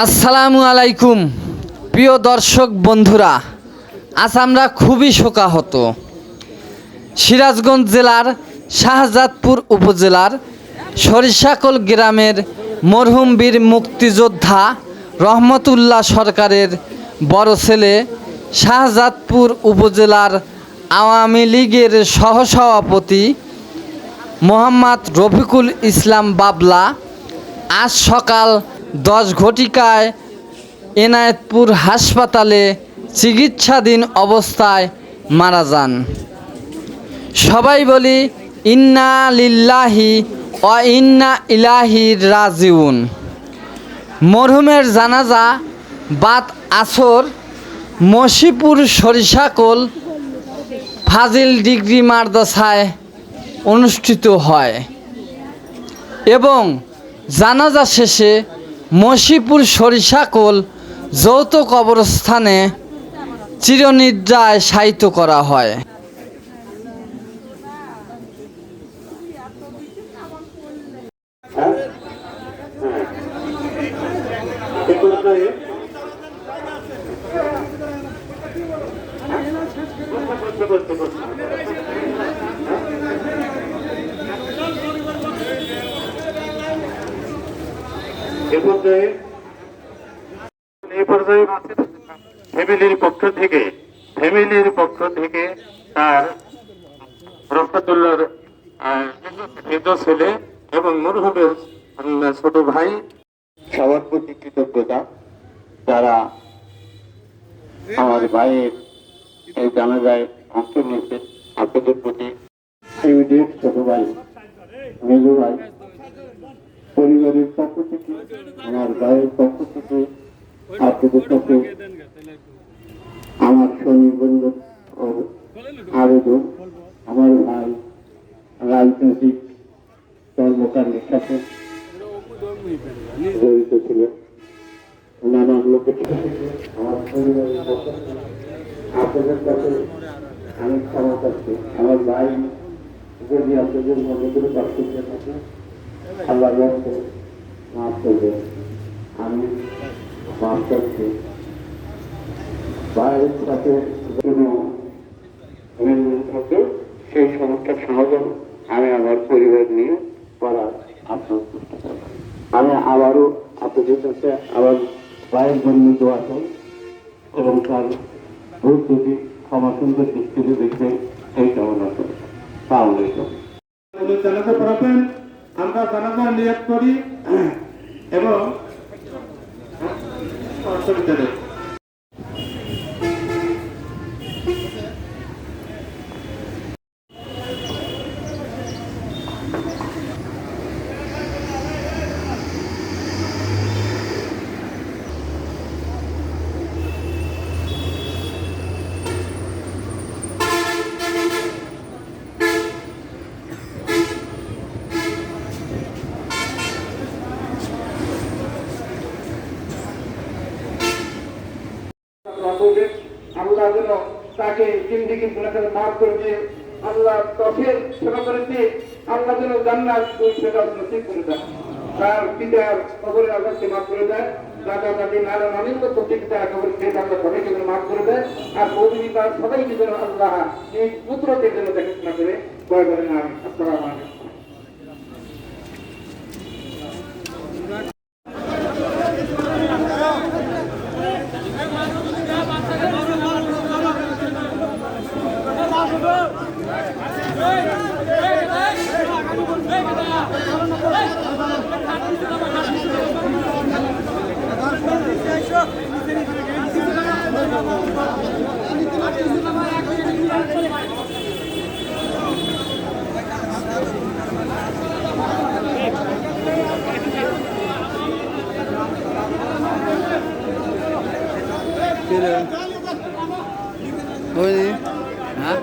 আসসালামু আলাইকুম, প্রিয় দর্শক বন্ধুরা। আজ আমরা খুবই শোকাহত। সিরাজগঞ্জ জেলার শাহজাদপুর উপজেলার সরিষাকল গ্রামের মরহুম বীর মুক্তিযোদ্ধা রহমতুল্লাহ সরকারের বড় ছেলে শাহজাদপুর উপজেলার আওয়ামী লীগের সহসভাপতি মোহাম্মদ রফিকুল ইসলাম বাবলা আজ সকাল দশ ঘটিকায় এনায়েতপুর হাসপাতালে চিকিৎসাধীন অবস্থায় মারা যান। সবাই বলি, ইন্না লিল্লাহি ও ইন্না ইলাহি রাজিউন। মরহুমের জানাজা বাদ আসর, মসিপুর সরিষাকল ফাজিল ডিগ্রি মাদ্রাসায় অনুষ্ঠিত হয় এবং জানাজা শেষে মসিপুর সরিষাকোল যৌথ কবরস্থানে চিরনিদ্রায় শায়িত করা হয়। এ পর্যায়ে ফ্যামিলির পক্ষ থেকে, ফ্যামিলির পক্ষ থেকে তার রফাতুল্লাহর মেজ ছেলে এবং মরহুমের ছোট ভাই সবার প্রতি কৃতজ্ঞতা। যারা আমার ভাইয়ের এই জানাজায় অংশ নিয়েছে আপনাদের প্রতি। ছোট ভাই, মেজ ভাই। পরিবারের পক্ষ থেকে, আমার ভাইয়ের পক্ষ থেকে আপনাদের কাছে আমার স্বনির্বন্ধ আবেদন, আমার ভাই রাজনৈতিক কর্মকাণ্ডের সাথে জড়িত ছিল। নানান লোকের সাথে আমার পরিবারের পক্ষ আপনাদের কাছে আমি ক্ষমা আমার ভাই যদি আপনাদের মনে করে বাস্তবে থাকে আল্লাহ রহমতে মাফ করবে। আমি মাফ করছি। ভাইয়ের সাথে কোনো মেলমিল সেই সমস্যার সমাধান আমি আমার পরিবার নিয়ে করার আপনার চেষ্টা আমি আবারও আপনাদের কাছে আবার ভাইয়ের জন্য দোয়া চাই এবং তার ভুল যদি ক্ষমা সুন্দর দৃষ্টিতে দেখবে সেই কামনা করি। জানাজা পড়াবেন আমরা জানাজা নিয়োগ করি এবং অসুবিধা নেই করবে আল্লাহ যেন তাকে জিন্দিগি গুণাকে মাফ করে দিয়ে আল্লাহ তফের সেবা করে দিয়ে আল্লাহ যেন জান্নাত ওই সেবা নসিব করে দেয় তার পিতার কবরের আঘাতকে মাফ করে দেয় দাদা দাদি নানা সেই সবাইকে যেন মাফ করে দেয়, আর বৌদি তার সবাইকে যেন আল্লাহ এই পুত্রকে যেন দেখাশোনা করে বয় করেন আমি আসসালাম আলাইকুম। বুঝলি হ্যাঁ